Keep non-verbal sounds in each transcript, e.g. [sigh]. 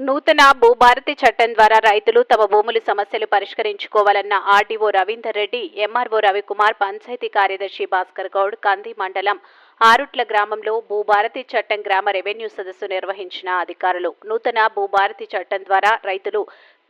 నూతన భూభారతి చట్టం ద్వారా రైతులు తమ భూముల సమస్యలు పరిష్కరించుకోవాలన్న ఆర్డీఓ రవీందర్ రెడ్డి ఎంఆర్ఓ రవికుమార్ పంచాయతీ కార్యదర్శి భాస్కర్ గౌడ్ కంది మండలం ఆరుట్ల గ్రామంలో భూభారతి చట్టం గ్రామ రెవెన్యూ సదస్సు నిర్వహించిన అధికారులు. నూతన భూభారతి చట్టం ద్వారా రైతులు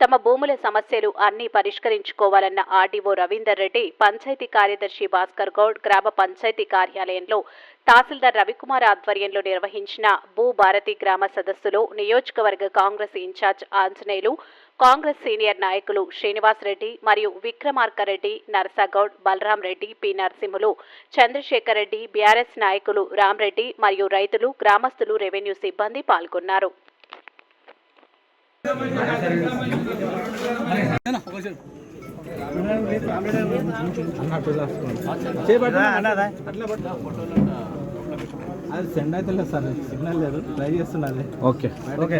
తమ భూముల సమస్యలు అన్ని పరిష్కరించుకోవాలన్న ఆర్డీఓ రవీందర్ రెడ్డి పంచాయతీ కార్యదర్శి భాస్కర్ గౌడ్ గ్రామ పంచాయతీ కార్యాలయంలో తహసీల్దార్ రవికుమార్ ఆధ్వర్యంలో నిర్వహించిన భూభారతి గ్రామ సదస్సులో నియోజకవర్గ Congress in-charge Anjaneyulu Congress senior నాయకులు శ్రీనివాస్ రెడ్డి మరియు విక్రమార్కరెడ్డి నరసాగౌడ్ బలరాం రెడ్డి పి. నరసింహులు చంద్రశేఖర్ రెడ్డి బీఆర్ఎస్ నాయకులు రామ్రెడ్డి మరియు రైతులు గ్రామస్తులు రెవెన్యూ సిబ్బంది పాల్గొన్నారు. అది సెండ్ అయితే లేదు సార్ సిగ్నల్ లేదు. ట్రై చేస్తున్నది ఓకే ఓకే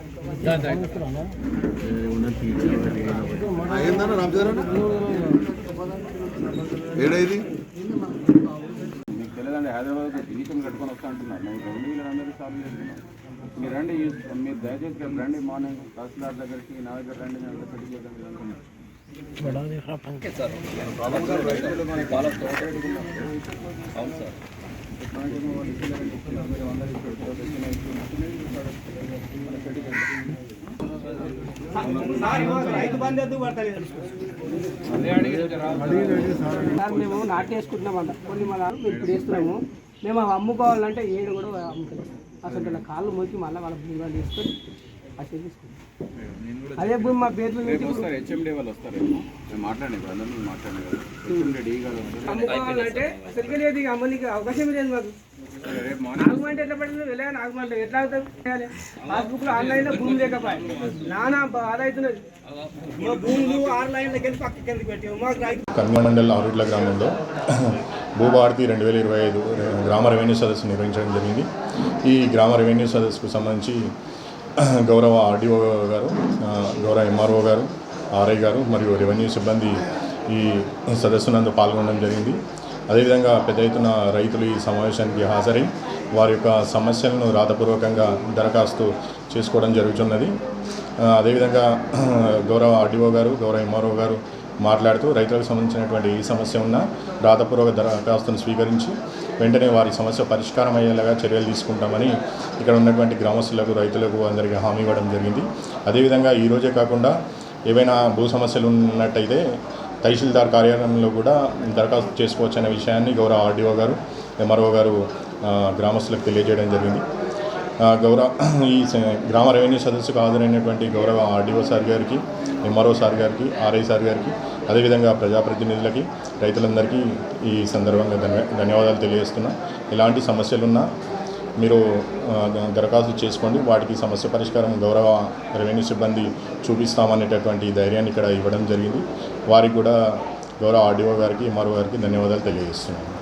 అయ్యిందన్న రామచంద్రన్న ఏడైది మీకు తెలియదండి హైదరాబాద్ దిలీపం కట్టుకొని వస్తా అంటున్నారు నేను రెండు వేల అందరూ సాల్వ్ చేస్తున్నాను మీరు రండి మీరు దయచేసి రండి మార్నింగ్ తహసీల్దార్ దగ్గరికి నా దగ్గర రండి నేను మీరు అనుకున్నాను. అవును సార్ మనకి ఏమో వాళ్ళు ఇస్తున్నారు, ఇస్తున్నారు, మీరు అందరూ ఇప్పుడు ఇప్పుడు తెచ్చిన ఇస్తున్నారు. మన సెటిల్ చేద్దాం. సార్ మేము నాటేసుకుంటున్నామంట కొన్ని మన మేము ఇప్పుడు వేస్తున్నాము. మేము అవి అమ్ముకోవాలంటే ఏడు కూడా అమ్ముతున్నాం అసలు ఇలా కాళ్ళు మొక్కి మళ్ళీ వాళ్ళ భూమి తీసుకొని అసలు తీసుకుంటాం అదే భూమి మా పేరు మీద రేపు వస్తారు హెచ్ఎండి వాళ్ళు వస్తారు రేపు. మేము మాట్లాడే అందరూ మాట్లాడే కదా హెచ్ఎండి డీ గారు వస్తారు. అమ్ముకోవాలంటే అసలుకే లేదు ఇక అమ్మనికి అవకాశం లేదు మాకు. నాలుగు మంటే ఎట్లా పడింది వెళ్ళా నాగమంటే ఎట్లా అవుతుంది పాస్బుక్లో ఆన్లైన్లో భూమి లేకపోయి నానా బాధ అవుతున్నది మా భూములు ఆన్లైన్లోకి వెళ్ళి పక్కకి మాకు రైతు కన్మండల్ ఆరుట్ల గ్రామంలో భూభారతి రెండు వేల ఇరవై ఐదు గ్రామ రెవెన్యూ సదస్సు నిర్వహించడం జరిగింది. ఈ గ్రామ రెవెన్యూ సదస్సుకు సంబంధించి గౌరవ ఆర్డీఓ గారు గౌరవ ఎంఆర్ఓ గారు ఆర్ఐ గారు మరియు రెవెన్యూ సిబ్బంది ఈ సదస్సునందు పాల్గొనడం జరిగింది. అదేవిధంగా పెద్ద ఎత్తున రైతులు ఈ సమావేశానికి హాజరై వారి యొక్క సమస్యలను రాతపూర్వకంగా దరఖాస్తు చేసుకోవడం జరుగుతున్నది. అదేవిధంగా [clears throat] గౌరవ ఆర్డీఓ గారు గౌరవ ఎంఆర్ఓ గారు మాట్లాడుతూ రైతులకు సంబంధించినటువంటి ఏ సమస్య ఉన్నా రాతపూర్వక దరఖాస్తును స్వీకరించి వెంటనే వారి సమస్య పరిష్కారం అయ్యేలాగా చర్యలు తీసుకుంటామని ఇక్కడ ఉన్నటువంటి గ్రామస్తులకు రైతులకు అందరికీ హామీ ఇవ్వడం జరిగింది. అదేవిధంగా ఈ రోజే కాకుండా ఏవైనా భూ సమస్యలు ఉన్నట్టయితే తహసీల్దార్ కార్యాలయంలో కూడా దరఖాస్తు చేసుకోవచ్చు అనే విషయాన్ని గౌరవ ఆర్డీఓ గారు ఎంఆర్ఓ గారు గ్రామస్తులకు తెలియజేయడం జరిగింది. గౌరవ ఈ గ్రామ రెవెన్యూ సదస్సుకు హాజరైనటువంటి గౌరవ ఆర్డీఓ సార్ గారికి ఎంఆర్ఓ సార్ గారికి ఆర్ఐ సార్ గారికి అదేవిధంగా ప్రజాప్రతినిధులకి రైతులందరికీ ఈ సందర్భంగా ధన్య ధన్యవాదాలు తెలియజేస్తున్నా. ఎలాంటి సమస్యలున్నా మీరు దరఖాస్తు చేసుకోండి. వాటికి సమస్య పరిష్కారం గౌరవ రెవెన్యూ సిబ్బంది చూపిస్తామనేటటువంటి ధైర్యాన్ని ఇక్కడ ఇవ్వడం జరిగింది. వారికి కూడా గౌరవ ఆర్డీఓ గారికి ఎంఆర్ఓ గారికి ధన్యవాదాలు తెలియజేస్తున్నాను.